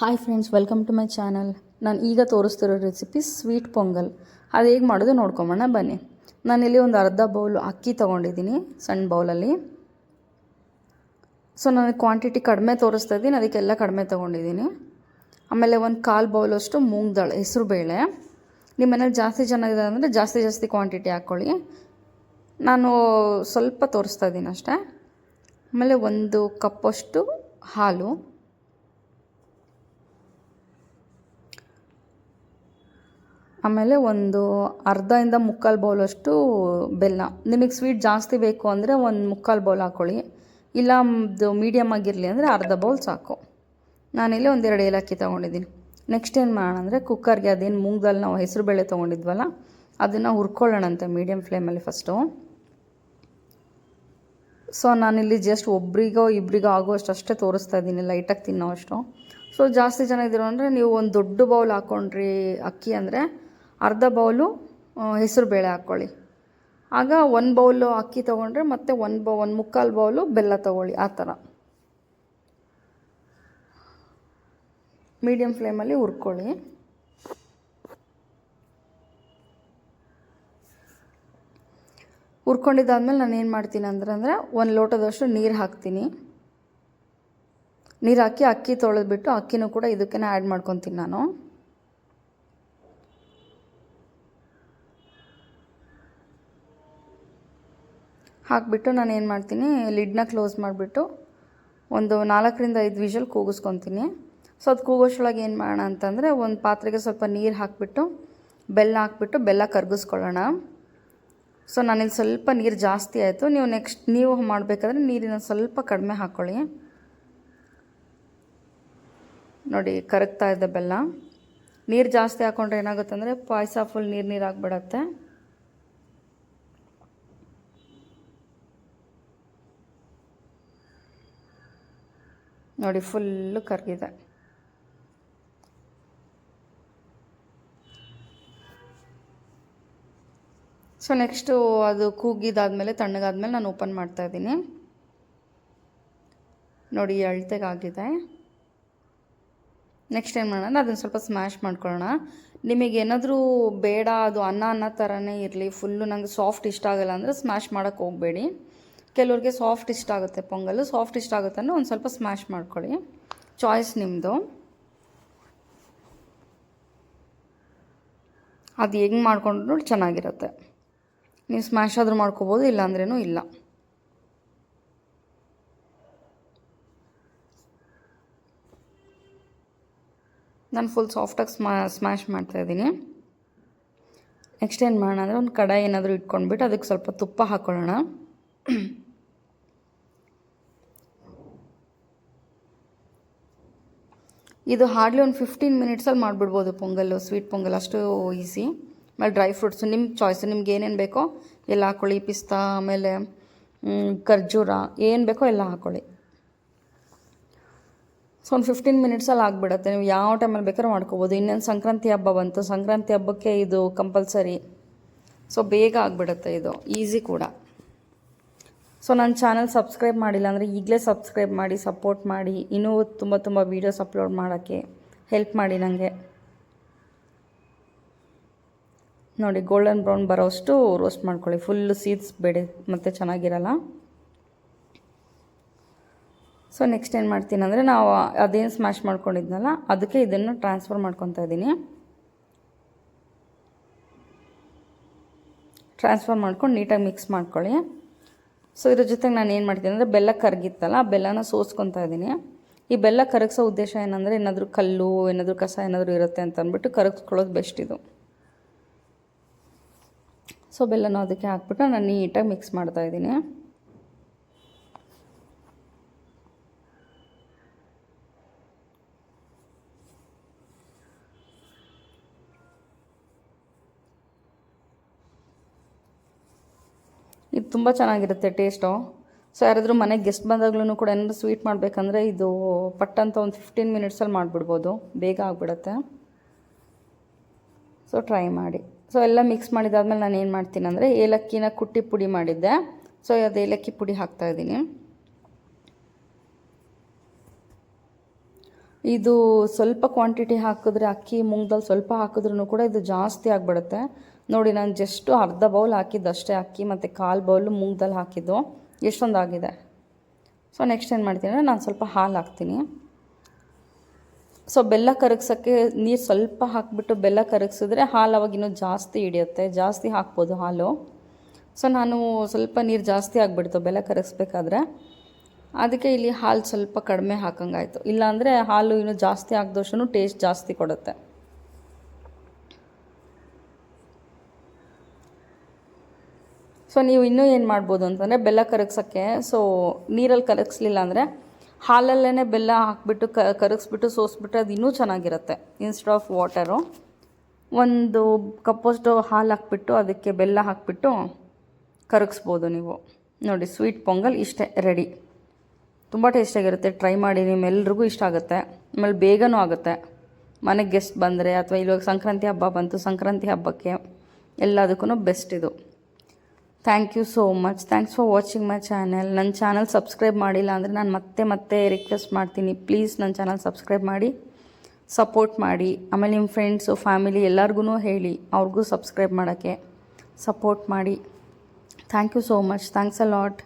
Hi friends welcome to my channel ನಾನು ಈಗ ತೋರಿಸ್ತಿರೋ recipe sweet pongal. ಅದು ಹೇಗೆ ಮಾಡೋದು ನೋಡ್ಕೊಂಬೋಣ, ಬನ್ನಿ. ನಾನಿಲ್ಲಿ ಒಂದು ಅರ್ಧ ಬೌಲ್ ಅಕ್ಕಿ ತೊಗೊಂಡಿದ್ದೀನಿ ಸಣ್ಣ ಬೌಲಲ್ಲಿ ಸೊ ನನಗೆ ಕ್ವಾಂಟಿಟಿ ಕಡಿಮೆ ತೋರಿಸ್ತಾ ಇದ್ದೀನಿ, ಅದಕ್ಕೆಲ್ಲ ಕಡಿಮೆ ತೊಗೊಂಡಿದ್ದೀನಿ ಆಮೇಲೆ ಒಂದು ಕಾಲು ಬೌಲಷ್ಟು ಮೂಂಗ್ ದಾಳ ಹೆಸರು ಬೇಳೆ. ನಿಮ್ಮ ಮನೇಲಿ ಜಾಸ್ತಿ ಜನ ಇದೆ ಅಂದರೆ ಜಾಸ್ತಿ ಜಾಸ್ತಿ ಕ್ವಾಂಟಿಟಿ ಹಾಕ್ಕೊಳ್ಳಿ ನಾನು ಸ್ವಲ್ಪ ತೋರಿಸ್ತಾ ಇದ್ದೀನಿ ಅಷ್ಟೇ. ಆಮೇಲೆ ಒಂದು ಕಪ್ಪಷ್ಟು ಹಾಲು. ಆಮೇಲೆ ಒಂದು ಅರ್ಧದಿಂದ ಮುಕ್ಕಾಲು ಬೌಲಷ್ಟು ಬೆಲ್ಲ. ನಿಮಗೆ ಸ್ವೀಟ್ ಜಾಸ್ತಿ ಬೇಕು ಅಂದರೆ ಒಂದು ಮುಕ್ಕಾಲು ಬೌಲ್ ಹಾಕ್ಕೊಳ್ಳಿ ಇಲ್ಲ ಇದು ಮೀಡಿಯಮ್ ಆಗಿರಲಿ ಅಂದರೆ ಅರ್ಧ ಬೌಲ್ ಸಾಕು. ನಾನಿಲ್ಲಿ ಒಂದೆರಡು ಏಲಕ್ಕಿ ತೊಗೊಂಡಿದ್ದೀನಿ. ನೆಕ್ಸ್ಟ್ ಏನು ಮಾಡೋಣ ಅಂದರೆ ಕುಕ್ಕರ್ಗೆ ಅದೇನು ಮೂಗ್ದಲ್ಲಿ ನಾವು ಹೆಸರು ಬೇಳೆ ತೊಗೊಂಡಿದ್ವಲ್ಲ, ಅದನ್ನು ಹುರ್ಕೊಳ್ಳೋಣಂತೆ ಮೀಡಿಯಮ್ ಫ್ಲೇಮಲ್ಲಿ ಫಸ್ಟು. ಸೊ ನಾನಿಲ್ಲಿ ಜಸ್ಟ್ ಒಬ್ರಿಗೋ ಇಬ್ರಿಗೋ ಆಗುವಷ್ಟು ಅಷ್ಟೇ ತೋರಿಸ್ತಾ ಇದ್ದೀನಿ, ಲೈಟಾಗಿ ತಿನ್ನೋ ಅಷ್ಟು. ಸೊ ಜಾಸ್ತಿ ಜನ ಇದ್ದೀರೋ ಅಂದರೆ ನೀವು ಒಂದು ದೊಡ್ಡ ಬೌಲ್ ಹಾಕ್ಕೊಂಡ್ರಿ ಅಕ್ಕಿ ಅಂದರೆ ಅರ್ಧ ಬೌಲು ಹೆಸರು ಬೇಳೆ ಹಾಕ್ಕೊಳ್ಳಿ. ಆಗ ಒಂದು ಬೌಲು ಅಕ್ಕಿ ತೊಗೊಂಡ್ರೆ ಮತ್ತೆ ಒಂದು ಬೌ, ಒಂದು ಮುಕ್ಕಾಲು ಬೌಲು ಬೆಲ್ಲ ತೊಗೊಳ್ಳಿ, ಆ ಥರ ಮೀಡಿಯಮ್ ಫ್ಲೇಮಲ್ಲಿ ಹುರ್ಕೊಳ್ಳಿ. ಹುರ್ಕೊಂಡಿದ್ದಾದ್ಮೇಲೆ ನಾನು ಏನು ಮಾಡ್ತೀನಿ ಅಂದ್ರೆ, ಅಂದರೆ ಒಂದು ಲೋಟದಷ್ಟು ನೀರು ಹಾಕ್ತೀನಿ. ನೀರು ಹಾಕಿ ಅಕ್ಕಿ ತೊಳೆದ್ಬಿಟ್ಟು ಅಕ್ಕಿನೂ ಕೂಡ ಇದಕ್ಕೆ ಆ್ಯಡ್ ಮಾಡ್ಕೊತೀನಿ ನಾನು. ಹಾಕಿಬಿಟ್ಟು ನಾನು ಏನು ಮಾಡ್ತೀನಿ ಲಿಡ್ನ ಕ್ಲೋಸ್ ಮಾಡಿಬಿಟ್ಟು ಒಂದು ನಾಲ್ಕರಿಂದ ಐದು ವಿಷಲ್ ಕೂಗಿಸ್ಕೊತೀನಿ. ಸೊ ಅದು ಕೂಗೋಷ್ಟೊಳಗೆ ಏನು ಮಾಡೋಣ ಅಂತಂದರೆ ಒಂದು ಪಾತ್ರೆಗೆ ಸ್ವಲ್ಪ ನೀರು ಹಾಕಿಬಿಟ್ಟು, ಬೆಲ್ಲ ಹಾಕ್ಬಿಟ್ಟು ಬೆಲ್ಲ ಕರಗಿಸ್ಕೊಳ್ಳೋಣ. ಸೊ ನಾನಿಲ್ಲಿ ಸ್ವಲ್ಪ ನೀರು ಜಾಸ್ತಿ ಆಯಿತು. ನೀವು ನೆಕ್ಸ್ಟ್ ನೀವು ಮಾಡಬೇಕಾದ್ರೆ ನೀರಿನ ಸ್ವಲ್ಪ ಕಡಿಮೆ ಹಾಕ್ಕೊಳ್ಳಿ ನೋಡಿ, ಕರಗ್ತಾ ಇದೆ ಬೆಲ್ಲ. ನೀರು ಜಾಸ್ತಿ ಹಾಕ್ಕೊಂಡ್ರೆ ಏನಾಗುತ್ತೆ ಅಂದರೆ ಪಾಯಸ ಫುಲ್ ನೀರು ನೀರು ಆಗಿಬಿಡತ್ತೆ. ನೋಡಿ ಫುಲ್ಲು ಕರಗಿದೆ ಸೊ ನೆಕ್ಸ್ಟು ಅದು ಕೂಗಿದಾದಮೇಲೆ, ತಣ್ಣಗಾದ್ಮೇಲೆ ನಾನು ಓಪನ್ ಮಾಡ್ತಾಯಿದ್ದೀನಿ ನೋಡಿ ಅಳತೆಗಾಗಿದೆ. ನೆಕ್ಸ್ಟ್ ಏನು ಮಾಡೋಣ? ಅದನ್ನು ಸ್ವಲ್ಪ ಸ್ಮ್ಯಾಶ್ ಮಾಡ್ಕೊಳ್ಳೋಣ. ನಿಮಗೆ ಏನಾದರೂ ಬೇಡ, ಅದು ಅನ್ನ ಅನ್ನ ಥರನೇ ಇರಲಿ ಫುಲ್ಲು ನಂಗೆ ಸಾಫ್ಟ್ ಇಷ್ಟ ಆಗಲ್ಲ ಅಂದರೆ ಸ್ಮ್ಯಾಶ್ ಮಾಡೋಕ್ಕೆ ಹೋಗಬೇಡಿ. ಕೆಲವ್ರಿಗೆ ಸಾಫ್ಟ್ ಇಷ್ಟ ಆಗುತ್ತೆ ಪೊಂಗಲ್. ಸಾಫ್ಟ್ ಇಷ್ಟ ಆಗುತ್ತೆ ಅಂದರೆ ಒಂದು ಸ್ವಲ್ಪ ಸ್ಮ್ಯಾಶ್ ಮಾಡ್ಕೊಳ್ಳಿ. ಚಾಯ್ಸ್ ನಿಮ್ಮದು ಅದು ಹೆಂಗೆ ಮಾಡ್ಕೊಂಡ್ರು ಚೆನ್ನಾಗಿರುತ್ತೆ. ನೀವು ಸ್ಮ್ಯಾಶ್ ಆದರೂ ಮಾಡ್ಕೋಬೋದು ಇಲ್ಲಾಂದ್ರೂ ಇಲ್ಲ. ನಾನು ಫುಲ್ ಸಾಫ್ಟಾಗಿ ಸ್ಮಾ ಸ್ಮ್ಯಾಶ್ ಮಾಡ್ತಾಯಿದ್ದೀನಿ ನೆಕ್ಸ್ಟ್ ಏನು ಮಾಡೋಣ ಅಂದರೆ ಒಂದು ಕಡಾಯಿ ಏನಾದರೂ ಇಟ್ಕೊಂಡ್ಬಿಟ್ಟು ಅದಕ್ಕೆ ಸ್ವಲ್ಪ ತುಪ್ಪ ಹಾಕ್ಕೊಳ್ಳೋಣ ಇದು ಹಾರ್ಡ್ಲಿ ಒಂದು ಫಿಫ್ಟೀನ್ ಮಿನಿಟ್ಸಲ್ಲಿ ಮಾಡಿಬಿಡ್ಬೋದು ಪೊಂಗಲ್ಲು ಸ್ವೀಟ್ ಪೊಂಗಲ್, ಅಷ್ಟು ಈಸಿ ಆಮೇಲೆ ಡ್ರೈ ಫ್ರೂಟ್ಸು ನಿಮ್ಮ ಚಾಯ್ಸು ನಿಮ್ಗೆ ಏನೇನು ಬೇಕೋ ಎಲ್ಲ ಹಾಕ್ಕೊಳ್ಳಿ ಪಿಸ್ತಾ, ಆಮೇಲೆ ಖರ್ಜೂರ, ಏನು ಬೇಕೋ ಎಲ್ಲ ಹಾಕ್ಕೊಳ್ಳಿ ಸೊ ಒಂದು ಫಿಫ್ಟೀನ್ ಮಿನಿಟ್ಸಲ್ಲಿ ಆಗಿಬಿಡುತ್ತೆ. ನೀವು ಯಾವ ಟೈಮಲ್ಲಿ ಬೇಕಾದ್ರೂ ಮಾಡ್ಕೋಬೋದು. ಇನ್ನೊಂದು ಸಂಕ್ರಾಂತಿ ಹಬ್ಬ ಬಂತು. ಸಂಕ್ರಾಂತಿ ಹಬ್ಬಕ್ಕೆ ಇದು ಕಂಪಲ್ಸರಿ ಸೊ ಬೇಗ ಆಗಿಬಿಡುತ್ತೆ ಇದು. ಈಸಿ ಕೂಡ. ಸೊ ನನ್ನ ಚಾನಲ್ ಸಬ್ಸ್ಕ್ರೈಬ್ ಮಾಡಿಲ್ಲ ಅಂದರೆ ಈಗಲೇ ಸಬ್ಸ್ಕ್ರೈಬ್ ಮಾಡಿ, ಸಪೋರ್ಟ್ ಮಾಡಿ. ಇನ್ನೂ ತುಂಬ ತುಂಬ ವೀಡಿಯೋಸ್ ಅಪ್ಲೋಡ್ ಮಾಡೋಕ್ಕೆ ಹೆಲ್ಪ್ ಮಾಡಿ ನನಗೆ ನೋಡಿ ಗೋಲ್ಡನ್ ಬ್ರೌನ್ ಬರೋಷ್ಟು ರೋಸ್ಟ್ ಮಾಡ್ಕೊಳ್ಳಿ. ಫುಲ್ಲು ಸೀಡ್ಸ್ ಬೇಡ, ಮತ್ತು ಚೆನ್ನಾಗಿರಲ್ಲ. ಸೊ ನೆಕ್ಸ್ಟ್ ಏನು ಮಾಡ್ತೀನಿ ಅಂದರೆ ನಾವು ಅದೇನು ಸ್ಮ್ಯಾಶ್ ಮಾಡ್ಕೊಂಡಿದ್ನಲ್ಲ, ಅದಕ್ಕೆ ಇದನ್ನು ಟ್ರಾನ್ಸ್ಫರ್ ಮಾಡ್ಕೊತಾ ಇದ್ದೀನಿ. ಟ್ರಾನ್ಸ್ಫರ್ ಮಾಡ್ಕೊಂಡು ನೀಟಾಗಿ ಮಿಕ್ಸ್ ಮಾಡ್ಕೊಳ್ಳಿ. ಸೊ ಇದ್ರ ಜೊತೆಗೆ ನಾನು ಏನು ಮಾಡ್ತೀನಿ ಅಂದರೆ ಬೆಲ್ಲ ಕರಗಿತ್ತಲ್ಲ, ಆ ಬೆಲ್ಲನ ಸೋಸ್ಕೊತಾ ಇದ್ದೀನಿ. ಈ ಬೆಲ್ಲ ಕರಗಿಸೋ ಉದ್ದೇಶ ಏನಂದರೆ ಏನಾದರೂ ಕಲ್ಲು, ಏನಾದರೂ ಕಸ ಏನಾದರೂ ಇರುತ್ತೆ ಅಂತ ಅಂದ್ಬಿಟ್ಟು ಕರಗಿಸ್ಕೊಳ್ಳೋದು ಬೆಸ್ಟ್ ಇದು. ಸೊ ಬೆಲ್ಲನ ಅದಕ್ಕೆ ಹಾಕ್ಬಿಟ್ಟು ನಾನು ನೀಟಾಗಿ ಮಿಕ್ಸ್ ಮಾಡ್ತಾಯಿದ್ದೀನಿ ಇದು ತುಂಬ ಚೆನ್ನಾಗಿರುತ್ತೆ ಟೇಸ್ಟು ಸೊ ಯಾರಾದರೂ ಮನೆಗೆ ಗೆಸ್ಟ್ ಬಂದಾಗ್ಲೂ ಕೂಡ ಏನಾದರೂ ಸ್ವೀಟ್ ಮಾಡಬೇಕಂದ್ರೆ ಇದು ಪಟ್ಟಂತ ಒಂದು ಫಿಫ್ಟೀನ್ ಮಿನಿಟ್ಸಲ್ಲಿ ಮಾಡಿಬಿಡ್ಬೋದು. ಬೇಗ ಆಗಿಬಿಡುತ್ತೆ. ಸೊ ಟ್ರೈ ಮಾಡಿ. ಸೊ ಎಲ್ಲ ಮಿಕ್ಸ್ ಮಾಡಿದಾದ್ಮೇಲೆ ನಾನು ಏನು ಮಾಡ್ತೀನಿ ಅಂದರೆ ಏಲಕ್ಕಿನ ಕುಟ್ಟಿ ಪುಡಿ ಮಾಡಿದ್ದೆ. ಸೊ ಅದು ಏಲಕ್ಕಿ ಪುಡಿ ಹಾಕ್ತಾ ಇದ್ದೀನಿ. ಇದು ಸ್ವಲ್ಪ ಕ್ವಾಂಟಿಟಿ ಹಾಕಿದ್ರೆ, ಅಕ್ಕಿ ಮುಂಗ್ದಲ್ಲಿ ಸ್ವಲ್ಪ ಹಾಕಿದ್ರೂ ಕೂಡ ಇದು ಜಾಸ್ತಿ ಆಗಿಬಿಡುತ್ತೆ. ನೋಡಿ, ನಾನು ಜಸ್ಟು ಅರ್ಧ ಬೌಲ್ ಹಾಕಿದ್ದಷ್ಟೇ ಅಕ್ಕಿ ಮತ್ತು ಕಾಲು ಬೌಲು ಮುಂಗ್ದಲ್ಲಿ ಹಾಕಿದ್ದು. ಎಷ್ಟೊಂದಾಗಿದೆ? ಸೊ ನೆಕ್ಸ್ಟ್ ಏನು ಮಾಡ್ತೀನಿ ಅಂದರೆ ನಾನು ಸ್ವಲ್ಪ ಹಾಲು ಹಾಕ್ತೀನಿ. ಸೊ ಬೆಲ್ಲ ಕರಗ್ಸೋಕ್ಕೆ ನೀರು ಸ್ವಲ್ಪ ಹಾಕಿಬಿಟ್ಟು ಬೆಲ್ಲ ಕರಗಿಸಿದ್ರೆ ಹಾಲು ಅವಾಗ ಇನ್ನೂ ಜಾಸ್ತಿ ಹಿಡಿಯುತ್ತೆ. ಜಾಸ್ತಿ ಹಾಕ್ಬೋದು ಹಾಲು. ಸೊ ನಾನು ಸ್ವಲ್ಪ ನೀರು ಜಾಸ್ತಿ ಆಗಿಬಿಡ್ತು ಬೆಲ್ಲ ಕರಗಿಸ್ಬೇಕಾದ್ರೆ. ಅದಕ್ಕೆ ಇಲ್ಲಿ ಹಾಲು ಸ್ವಲ್ಪ ಕಡಿಮೆ ಹಾಕಂಗಾಯಿತು. ಇಲ್ಲಾಂದರೆ ಹಾಲು ಇನ್ನೂ ಜಾಸ್ತಿ ಹಾಕಿದಷ್ಟು ಟೇಸ್ಟ್ ಜಾಸ್ತಿ ಕೊಡುತ್ತೆ. ಸೊ ನೀವು ಇನ್ನೂ ಏನು ಮಾಡ್ಬೋದು ಅಂತಂದರೆ ಬೆಲ್ಲ ಕರಗ್ಸೋಕ್ಕೆ ಸೊ ನೀರಲ್ಲಿ ಕರಗಿಸ್ಲಿಲ್ಲ ಅಂದರೆ ಹಾಲಲ್ಲೇ ಬೆಲ್ಲ ಹಾಕ್ಬಿಟ್ಟು ಕ, ಕರಗಿಸ್ಬಿಟ್ಟು ಸೋಸ್ಬಿಟ್ರೆ ಅದು ಇನ್ನೂ ಚೆನ್ನಾಗಿರುತ್ತೆ. ಇನ್ಸ್ಟೆಡ್ ಆಫ್ ವಾಟರು ಒಂದು ಕಪ್ಪಷ್ಟು ಹಾಲು ಹಾಕ್ಬಿಟ್ಟು ಅದಕ್ಕೆ ಬೆಲ್ಲ ಹಾಕ್ಬಿಟ್ಟು ಕರಗಿಸ್ಬೋದು ನೀವು. ನೋಡಿ ಸ್ವೀಟ್ ಪೊಂಗಲ್ ಇಷ್ಟೇ ರೆಡಿ ತುಂಬ ಟೇಸ್ಟಿಯಾಗಿರುತ್ತೆ ಟ್ರೈ ಮಾಡಿ ನಿಮ್ಮೆಲ್ರಿಗೂ ಇಷ್ಟ ಆಗುತ್ತೆ. ಆಮೇಲೆ ಬೇಗನೂ ಆಗುತ್ತೆ. ಮನೆಗೆ ಗೆಸ್ಟ್ ಬಂದರೆ ಅಥವಾ ಇವಾಗ ಸಂಕ್ರಾಂತಿ ಹಬ್ಬ ಬಂತು, ಸಂಕ್ರಾಂತಿ ಹಬ್ಬಕ್ಕೆ ಎಲ್ಲದಕ್ಕೂ ಬೆಸ್ಟ್ ಇದು. Thank you so much thanks for watching my channel ನನ್ನ ಚಾನಲ್ ಸಬ್ಸ್ಕ್ರೈಬ್ ಮಾಡಿಲ್ಲ ಅಂದರೆ ನಾನು ಮತ್ತೆ ಮತ್ತೆ ರಿಕ್ವೆಸ್ಟ್ ಮಾಡ್ತೀನಿ. ಪ್ಲೀಸ್ ನನ್ನ ಚಾನಲ್ ಸಬ್ಸ್ಕ್ರೈಬ್ ಮಾಡಿ ಸಪೋರ್ಟ್ ಮಾಡಿ. ಆಮೇಲೆ ನಿಮ್ಮ ಫ್ರೆಂಡ್ಸು ಫ್ಯಾಮಿಲಿ ಎಲ್ಲರಿಗೂ ಹೇಳಿ, ಅವ್ರಿಗೂ ಸಬ್ಸ್ಕ್ರೈಬ್ ಮಾಡೋಕ್ಕೆ ಸಪೋರ್ಟ್ ಮಾಡಿ. Thank you so much thanks a lot